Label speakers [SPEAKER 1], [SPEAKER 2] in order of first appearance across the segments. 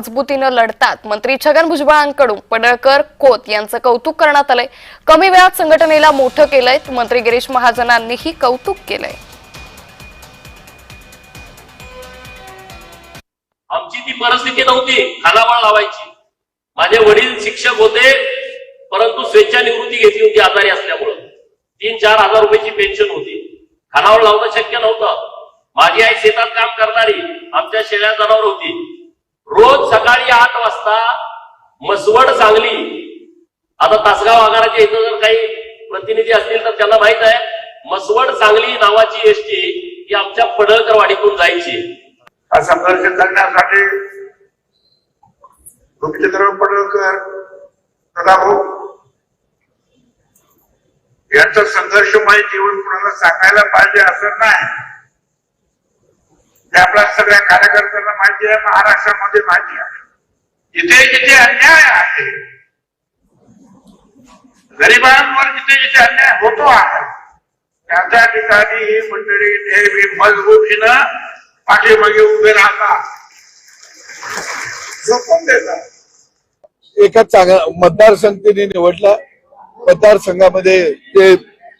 [SPEAKER 1] मजबूतीनं लढतात. मंत्री छगन भुजबळांकडून पडळकर खोत यांचं कौतुक करण्यात आलंय. कमी वेळात संघटनेला मोठं केलंय. मंत्री गिरीश महाजनांनीही कौतुक केलंय.
[SPEAKER 2] आमची ती परिस्थिती नव्हती. खानाबळ लावायची. माझे वडील शिक्षक होते परंतु स्वेच्छानिवृत्ती घेतली होती आजारी असल्यामुळं. तीन चार हजार रुपयाची पेन्शन होती. खानावळ लावणं शक्य नव्हतं. माझी आई शेतात काम करणारी आमच्या शेळ्या जनावर होती. रोज सकाळी आठ वाजता मसवड सांगली. आता तासगाव आगाराच्या इथं जर काही प्रतिनिधी असतील तर त्यांना माहीत आहे मसवड सांगली नावाची एसटी ही आमच्या पडळकर वाडीतून जायची.
[SPEAKER 3] हा संघर्ष करण्यासाठी गोपीचंद्र पडळकर सदाभाऊ यांचा संघर्षमय जीवन कुणाला सांगायला पाहिजे असं नाही. हे आपल्या सगळ्या कार्यकर्त्यांना माहिती आहे महाराष्ट्रामध्ये माहिती आहे. जिथे जिथे अन्याय आहे गरिबांवर जिथे जिथे अन्याय होतो आहे त्या त्या ठिकाणी ही मंडळी नेहमी मजबूतीनं पाठीमागे उभे राहतात. झोपून देतात.
[SPEAKER 4] एका चांगल्या मतदारसंघ त्यांनी निवडला. मतदारसंघामध्ये ते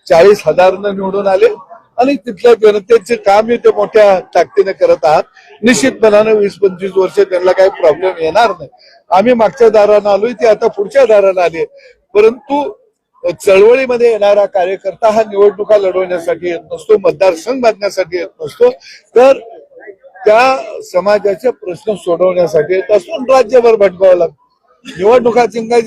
[SPEAKER 4] चाळीस हजारनं निवडून आले. आणि तिथल्या जनतेचे काम हे ते मोठ्या ताकदीने करत आहात. निश्चितपणानं वीस पंचवीस वर्ष त्यांना काही प्रॉब्लेम येणार नाही. आम्ही मागच्या दारानं आलोय ते आता पुढच्या दारानं आले. परंतु चळवळीमध्ये येणारा कार्यकर्ता हा निवडणुका लढवण्यासाठी येत नसतो मतदारसंघ बांधण्यासाठी येत नसतो. तर त्या समाजाचे प्रश्न सोडवण्यासाठी येत असून राज्यभर भटकावं लागतं. निवडणुका जिंकायची